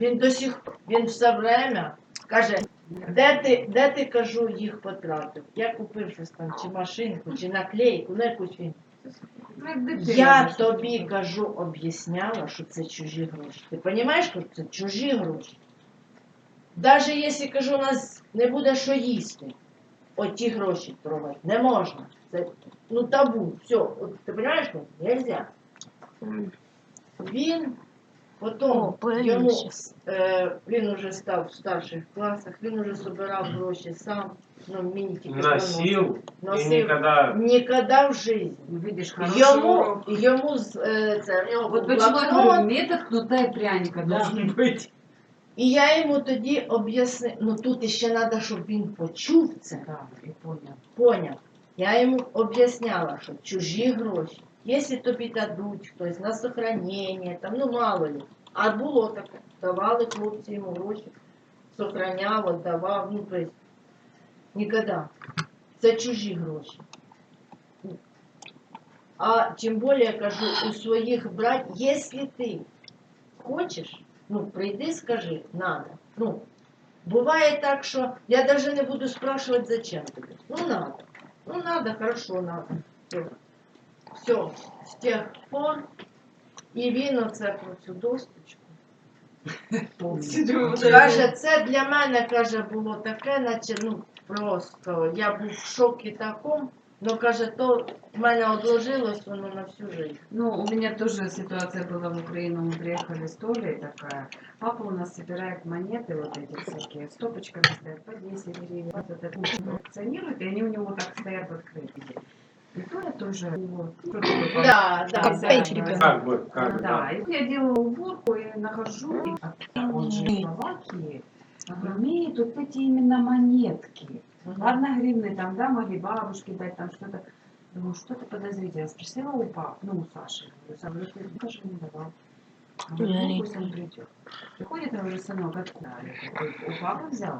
Він до сих він все время каже, де ти, де ти кажу, їх потратив? Я купив щось там, чи машинку, чи наклейку, ну якусь він. Ну, Я тобі кажу, об'ясняла, що це чужі гроші. Ти розумієш, що це чужі гроші? Навіть якщо кажу, у нас не буде що їсти, оті гроші трогати, не можна. Це ну табу. Все. От, ти розумієш, що нельзя. Він потім О, йому е, він уже став в старших класах, він уже збирав гроші сам. Ну, мені тільки Носил и Носив. никогда Ніколи в житті. Видиш, хороший Йому, урок. йому з, е, це, нього Вот був почему я блокнот, говорю, метод кнута и пряника Да. должен быть. і я йому тоді об'яснив, ну тут іще треба, щоб він почув це, Да, я понял. поняв. Я йому об'ясняла, що чужі гроші, якщо тобі дадуть хтось на сохранення, там, ну мало ли. А було таке, давали хлопці йому гроші, сохраняв, віддавав, ну тобто, ніколи. Це чужі гроші. А тим більше я кажу, у своїх брать, якщо ти хочеш, ну прийди, скажи, надо. Ну, буває так, що я навіть не буду спрашивать, зачем тобі. Ну надо. Ну надо, хорошо, надо. Все. Все. З тих пор. І він оце про цю досточку. Каже, це для мене, каже, було таке, наче ну просто. Я був в шокі такому. Ну каже, то в мене одложилось воно на всю життя. Ну, у меня тоже ситуация была в Украину, мы приехали с Толей такая. Папа у нас собирает монеты вот эти всякие, стопочками стоят по 10 гривен, вот это ну, коллекционирует, и они у него вот так стоят в открытии. уже. Да, да. Как пять ребенок. Как бы, как да. Если я делаю уборку и нахожу вот Словакии, имеют вот эти именно монетки. Ладно, гривны там, да, могли бабушки дать там что-то. Думаю, что-то подозрительно. Спросила у пап, ну, у Саши. Сам говорит, даже не давал. А ну, пусть он придет. Приходит, а уже сынок, откуда? У папы взял?